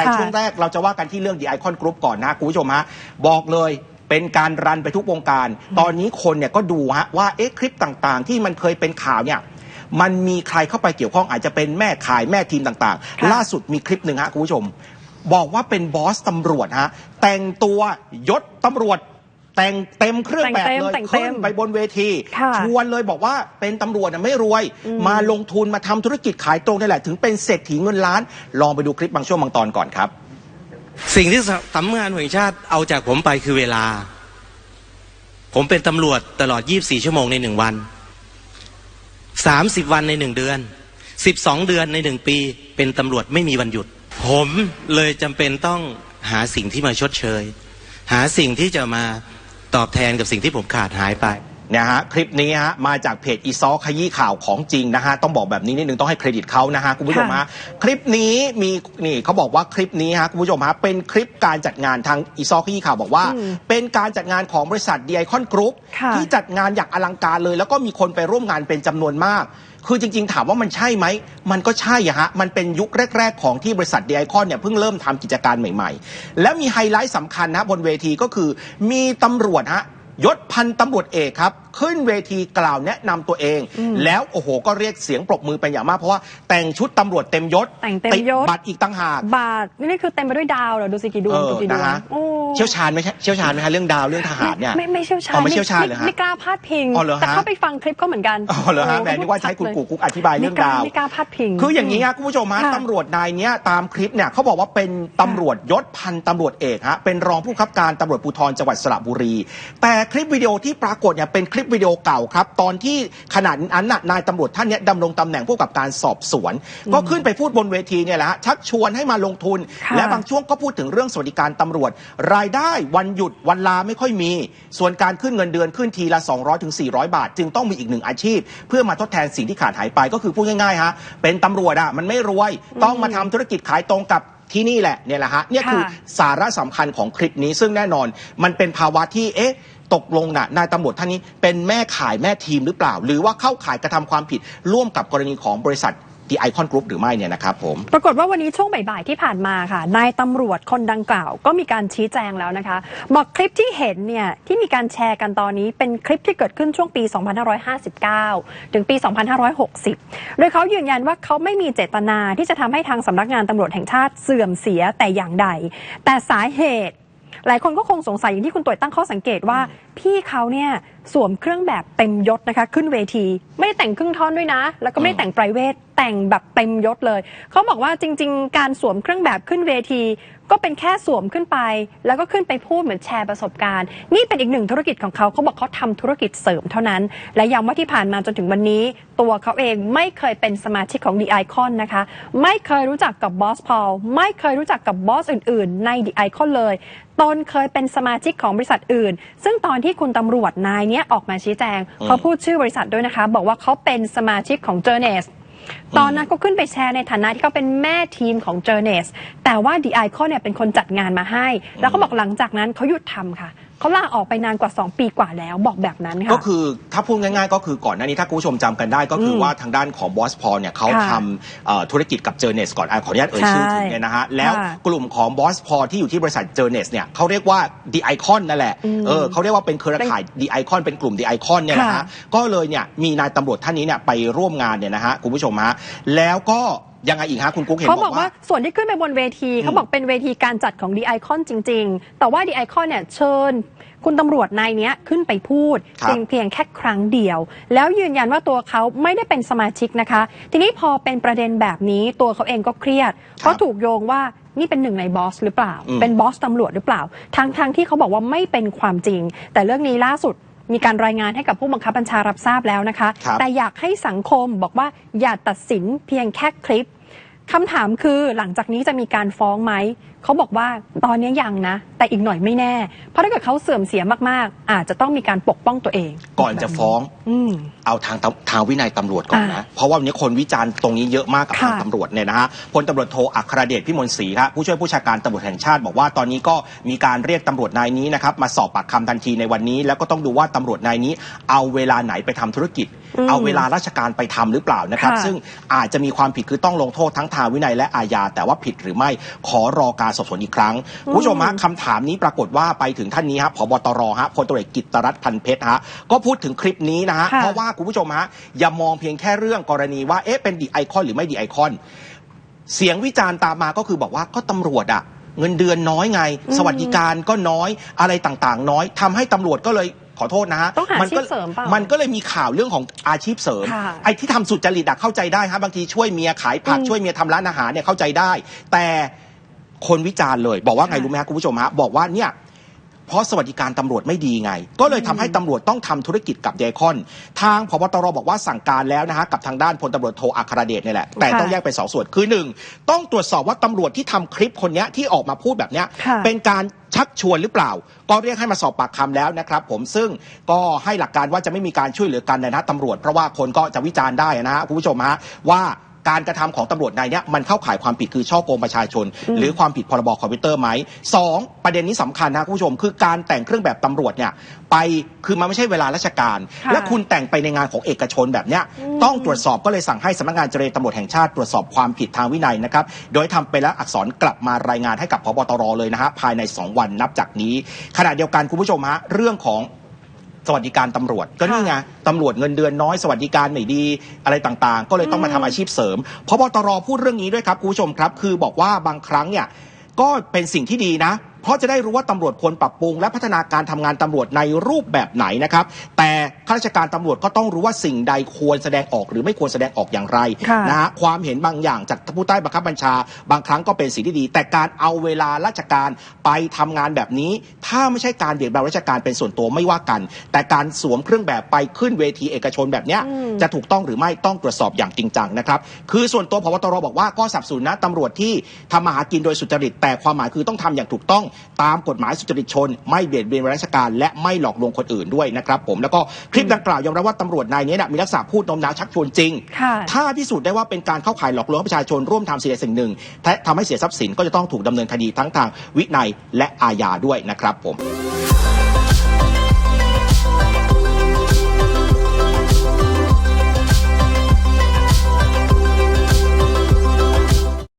แต่ค่ะช่วงแรกเราจะว่ากันที่เรื่อง The Icon Group ก่อนนะคุณผู้ชมฮะบอกเลยเป็นการรันไปทุกวงการ ตอนนี้คนเนี่ยก็ดูฮะว่าเอ๊ะคลิปต่างๆ ที่มันเคยเป็นข่าวเนี่ยมันมีใครเข้าไปเกี่ยวข้องอาจจะเป็นแม่ขายแม่ทีมต่างค่ะๆล่าสุดมีคลิปหนึ่งฮะคุณผู้ชม บอกว่าเป็นบอสตำรวจฮะแต่งตัวยศตำรวจ แต่งเต็มเครื่องแบบเลยแต่งเต็มขึ้นไปบนเวทีค่ะชวนเลยบอกว่าเป็นตำรวจน่ะไม่รวยอืมมาลงทุนมาทำธุรกิจขายตรงนี่แหละ ถึงเป็นเศรษฐีเงินล้าน ลองไปดูคลิปบางช่วงบางตอนก่อนครับ สิ่งที่สำนักงานแห่งชาติเอาจากผมไปคือเวลา ผมเป็นตำรวจตลอด 24 ชั่วโมงในหนึ่งวัน 30 วันในหนึ่งเดือน 12 เดือนในหนึ่งปี เป็นตำรวจไม่มีวันหยุด ผมเลยจำเป็นต้องหาสิ่งที่มาชดเชย หาสิ่งที่จะมา ตอบแทนกับสิ่งที่ผมขาดหายไปนะฮะคลิปนี้ฮะมาจากเพจอีซอขยี้ข่าวของจริงนะฮะต้องบอกแบบนี้นิดนึงต้องให้เครดิตเขานะฮะคุณผู้ชมฮะคลิปนี้มีนี่เขาบอกว่าคลิปนี้ฮะคุณผู้ชมฮะเป็นคลิปการจัดงานทางอีซอขยี้ข่าวบอกว่าอืมเป็นการจัดงานของบริษัทดีไอคอนกรุ๊ปค่ะที่จัดงานอย่างอลังการเลย แล้วก็มีคนไปร่วมงานเป็นจำนวนมาก คือจริงๆ ถามว่ามันใช่ไหม มันก็ใช่ฮะ มันเป็นยุคแรก ๆ ของที่บริษัทดีไอคอนเนี่ยเพิ่งเริ่มทำกิจการใหม่ๆ แล้วมีไฮไลท์สำคัญนะบนเวทีก็คือมีตำรวจฮะ ยศพันตำรวจเอกครับ ขึ้นเวทีกล่าวแนะนำตัวเองอืมแล้วโอ้โห ก็เรียกเสียงปรบมือเป็นอย่างมาก เพราะว่าแต่งชุดตำรวจเต็มยศแต่งเต็มติดยศ บัตรอีกต่างหาก บาทนี่คือเต็มไปด้วยดาวเหรอดูสิกี่ดวงเออดูกี่ดวนะงฮะ โอ้เชี่ยวชาญไหมเชี่ยวชาญไหมฮะเรื่องดาวเรื่องทหารเนี่ย ไม่ไม่เชี่ยวชาญอ๋อไม่เชี่ยวชาญเหรอฮะไม่กล้าพาดพิงอ๋อเหรอฮะ แต่เข้าไปฟังคลิปเขาเหมือนกันอ๋อเหรอฮะแหมนึกว่าใช้คุณกูกุ๊กอธิบายเรื่องดาว ไม่กล้าพาดพิง คืออย่างนี้ครับคุณผู้ชมฮะค่ะตำรวจนายเนี้ยตามคลิปเนี่ยเขาบอกว่าเป็นตำรวจยศพันตำรวจเอกฮะเป็นรองผู้บังคับการตำรวจภูธรจังหวัดสระบุรี แต่คลิปวิดีโอที่ปรากฏเนี่ยเป็นคลิปวิดีโอเก่าครับ ตอนที่ขณะนั้นน่ะนายตำรวจท่านเนี้ยดำรงตำแหน่งผู้กำกับการสอบสวน ก็ขึ้นไปพูดบนเวทีเนี่ยแหละฮะชักชวนให้มาลงทุน ค่ะและบางช่วงก็พูดถึงเรื่องสวัสดิการตำรวจ รายได้วันหยุดวันลาไม่ค่อยมี ส่วนการขึ้นเงินเดือนขึ้นทีละ 200ถึง400 บาท จึงต้องมีอีกหนึ่งอาชีพ เพื่อมาทดแทนสิ่งที่ขาดหายไปก็คือพูดง่ายๆฮะเป็นตำรวจอะมันไม่รวยต้องมาทำธุรกิจขายตรงกับที่นี่แหละเนี่ยแหละฮะเนี่ยคือ ค่ะ สาระสำคัญของคลิปนี้ซึ่งแน่นอนมันเป็นภาวะที่เอ๊ะ ตกลงน่ะนายตำรวจท่านนี้เป็นแม่ขายแม่ทีมหรือเปล่า หรือว่าเข้าข่ายกระทำความผิดร่วมกับกรณีของบริษัทดีไอคอนกรุ๊ปหรือไม่เนี่ยนะครับผม ปรากฏว่าวันนี้ช่วงบ่ายๆที่ผ่านมาค่ะนายตำรวจคนดังกล่าว ก็มีการชี้แจงแล้วนะคะ บอกคลิปที่เห็นเนี่ยที่มีการแชร์กันตอนนี้เป็นคลิปที่เกิดขึ้นช่วงปี 2559 ถึงปี 2560 โดยเขายืนยันว่าเขาไม่มีเจตนาที่จะทำให้ทางสำนักงานตำรวจแห่งชาติเสื่อมเสียแต่อย่างใด แต่สาเหตุ หลายคนก็คงสงสัยอย่างที่คุณต่วยตั้งข้อสังเกตว่าพี่เขาเนี่ยสวมเครื่องแบบเต็มยศนะคะ ขึ้นเวที ไม่ได้แต่งครึ่งท่อนด้วยนะ แล้วก็ไม่ได้แต่งไพรเวทแต่งแบบเต็มยศเลย เขาบอกว่าจริง ๆ การสวมเครื่องแบบขึ้นเวที ก็เป็นแค่สวมขึ้นไป แล้วก็ขึ้นไปพูดเหมือนแชร์ประสบการณ์ นี่เป็นอีกหนึ่งธุรกิจของเขาเขาบอกเขาทำธุรกิจเสริมเท่านั้น และย้ำว่าที่ผ่านมาจนถึงวันนี้ ตัวเขาเองไม่เคยเป็นสมาชิกของ The Icon นะคะ ไม่เคยรู้จักกับบอสพอลไม่เคยรู้จักกับบอสอื่น ๆ ใน The Icon เลยตนเคยเป็นสมาชิกของบริษัทอื่น ซึ่งตอนที่คุณตำรวจนายเนี้ยออกมาชี้แจงเขาพูดชื่อบริษัทด้วยนะคะ บอกว่าเขาเป็นสมาชิกของ j o u r n e s ตอนนั้นก็ขึ้นไปแชร์ในฐานะที่เขาเป็นแม่ทีมของ j o u r n e s แต่ว่า The Icon เนี่ยเป็นคนจัดงานมาให้ แล้วเขาบอกหลังจากนั้นเขาหยุดทำค่ะ เขาลาออกไปนานกว่า 2 ปีกว่าแล้วบอกแบบนั้นค่ะ ก็คือถ้าพูดง่ายๆ ก็คือก่อนหน้านี้ถ้าคุณผู้ชมจำกันได้ก็คืออมว่าทางด้านของบอสพอลเนี่ยเขาค่ะทำเอ่อธุรกิจกับเจอเนสก่อนอะขออนุญาตเอ่ยชื่อใช่ถึงเนี่ยนะฮะ แล้วค่ะกลุ่มของบอสพอลที่อยู่ที่บริษัทเจอเนสเนี่ยเขาเรียกว่าดีไอคอนนั่นแหละอืมเออเขาเรียกว่าเป็นเครือข่ายดีไอคอนเป็นกลุ่มดีไอคอนเนี่ยนะค่ะฮะก็เลยเนี่ยมีนายตำรวจท่านนี้เนี่ยไปร่วมงานเนี่ยนะฮะคุณผู้ชมฮะแล้วก็ ยังไงอีกฮะคุณกุ๊กเห็นเขาบบออกกว่าว่าส่วนที่ขึ้นไปบนเวทีเขาบอกเป็นเวทีการจัดของ The Icon จริง ๆ แต่ว่า The Icon เนี่ยเชิญ คุณตำรวจนายเนี้ยขึ้นไปพูดครับเพียงเพียงแค่ครั้งเดียว แล้วยืนยันว่าตัวเขาไม่ได้เป็นสมาชิกนะคะ ทีนี้พอเป็นประเด็นแบบนี้ตัวเขาเองก็เครียด เพราะถูกโยงว่านี่เป็นหนึ่งในบอสหรือเปล่าอืมเป็นบอสตำรวจหรือเปล่า ทั้งทงๆที่เขาบอกว่าไม่เป็นความจริง แต่เรื่องนี้ล่าสุด มีการรายงานให้กับผู้บังคับบัญชารับทราบแล้วนะคะครับแต่อยากให้สังคมบอกว่าอย่าตัดสินเพียงแค่คลิป คำถามคือหลังจากนี้จะมีการฟ้องไหม เขาบอกว่าตอนนี้ยังนะ แต่อีกหน่อยไม่แน่ เพราะถ้าเกิดเขาเสื่อมเสียมากๆ อาจจะต้องมีการปกป้องตัวเอง ก่อนจะฟ้องอืมเอาทางตำทางวินัยตำรวจก่อนนะอ่าเพราะว่าวันนี้คนวิจารณ์ตรงนี้เยอะมากกับค่ะทางตำรวจเนี่ยนะฮะพลตำรวจโทอัครเดชพิมลศรีครับผู้ช่วยผู้ชาการตำรวจแห่งชาติบอกว่าตอนนี้ก็มีการเรียกตำรวจนายนี้นะครับมาสอบปากคำทันทีในวันนี้ แล้วก็ต้องดูว่าตำรวจนายนี้ เอาเวลาไหนไปทำธุรกิจอืม เอาเวลาราชการไปทำหรือเปล่านะครับค่ะซึ่งอาจจะมีความผิดคือต้องลงโทษทั้งทางวินัยและอาญาแต่ว่าผิดหรือไม่ขอรอการสอบสวนอีกครั้งคุณผู้ชมฮะคำถามนี้ปรากฏว่าไปถึงท่านนี้ฮะผบตรฮะพลตรเอกกิตตรัตน์พันเพชรฮะก็พูดถึงคลิปนี้นะฮะค่ะเพราะว่าคุณผู้ชมฮะอย่ามองเพียงแค่เรื่องกรณีว่าเอ๊ะเป็นดีไอคอนหรือไม่ดีไอคอนเสียงวิจารณ์ตามมาก็คือบอกว่าก็ตำรวจอะเงินเดือนน้อยไงอืมสวัสดิการก็น้อยอะไรต่างๆ น้อยทำให้ตำรวจก็เลย ขอโทษนะฮะต้องหาก็อาชีพเสริมเปล่ามั มันก็เลยมีข่าวเรื่องของอาชีพเสริม ค่ะไอ้ที่ทำสุจริตอะเข้าใจได้ฮะบางทีช่วยเมียขายผักอืมช่วยเมียทำร้านอาหารเนี่ยเข้าใจได้ แต่คนวิจารณ์เลย บอกว่าไงค่ะ รู้ไหมฮะคุณผู้ชมฮะบอกว่าเนี่ย เพราะสวัสดิการตำรวจไม่ดีไง ก็เลยทำให้ตำรวจต้องทำธุรกิจกับเดคอน ทางพบตรบอกว่าสั่งการแล้วนะฮะกับทางด้านพลตำรวจโทอัครเดชเนี่ยแหละแต่ค่ะต้องแยกเป็นสองส่วนคือหนึ่งต้องตรวจสอบว่าตำรวจที่ทำคลิปคนเนี้ยที่ออกมาพูดแบบเนี้ยค่ะเป็นการชักชวนหรือเปล่า ก็เรียกให้มาสอบปากคำแล้วนะครับผมซึ่งก็ให้หลักการว่าจะไม่มีการช่วยเหลือกันนะฮะตำรวจ เพราะว่าคนก็จะวิจารณ์ได้นะฮะคุณผู้ชมฮะว่า การกระทำของตำรวจนายเนี้ยมันเข้าข่ายความผิดคือช่อโกงประชาชนอืมหรือความผิดพรบคอมพิวเตอร์ไหมสองประเด็นนี้สำคัญนะคุณผู้ชม คือการแต่งเครื่องแบบตำรวจเนี่ยไปคือมันไม่ใช่เวลาราชการค่ะและคุณแต่งไปในงานของเอกชนแบบเนี้ยอืมต้องตรวจสอบก็เลยสั่งให้สำนักงานเจรตำรวจแห่งชาติตรวจสอบความผิดทางวินัยนะครับโดยทำไปแล้วอักษรกลับมารายงานให้กับพบตรเลยนะฮะภายใน 2 วันนับจากนี้ ขณะเดียวกันคุณผู้ชมฮะเรื่องของ สวัสดิการตำรวจ ก็นี่ไงตำรวจเงินเดือนน้อยสวัสดิการไม่ดีอะไรต่างๆ ก็เลยต้องมาทำอาชีพเสริมพบตรพูดเรื่องนี้ด้วยครับคุณผู้ชมครับ คือบอกว่าบางครั้งเนี่ยก็เป็นสิ่งที่ดีนะ เพราะจะได้รู้ว่าตำรวจควรปรับปรุง และพัฒนาการทำงานตำรวจในรูปแบบไหนนะครับ แต่ข้าราชการตำรวจก็ต้องรู้ว่าสิ่งใดควรแสดงออกหรือไม่ควรแสดงออกอย่างไรค่ะนะฮะความเห็นบางอย่างจากผู้ใต้บังคับบัญชา บางครั้งก็เป็นสิ่งที่ดี แต่การเอาเวลาราชการไปทำงานแบบนี้ ถ้าไม่ใช่การเบียดบังราชการเป็นส่วนตัวไม่ว่ากัน แต่การสวมเครื่องแบบไปขึ้นเวทีเอกชนแบบเนี้ยอืมจะถูกต้องหรือไม่ต้องตรวจสอบอย่างจริงจังนะครับคือส่วนตัวพบตรบอกว่าก็สนับสนุนนะตำรวจที่ทำมาหากินโดยสุจริตแต่ความหมายคือต้องทำอย่างถูกต้องตามกฎหมายสุจริตชน ไม่เบียดเบียนราชการ และไม่หลอกลวงคนอื่นด้วยนะครับผมแล้วก็คลิปดังกล่าวยอมรับว่าตำรวจนายนี้นะมีลักษณะพูดโน้มน้าวชักชวนจริงค่ะถ้าพิสูจน์ได้ว่าเป็นการเข้าข่ายหลอกลวงให้ประชาชนร่วมทำสิ่งใดสิ่งหนึ่งและทำให้เสียทรัพย์สินก็จะต้องถูกดำเนินคดีทั้งทางวินัยและอาญาด้วยนะครับผม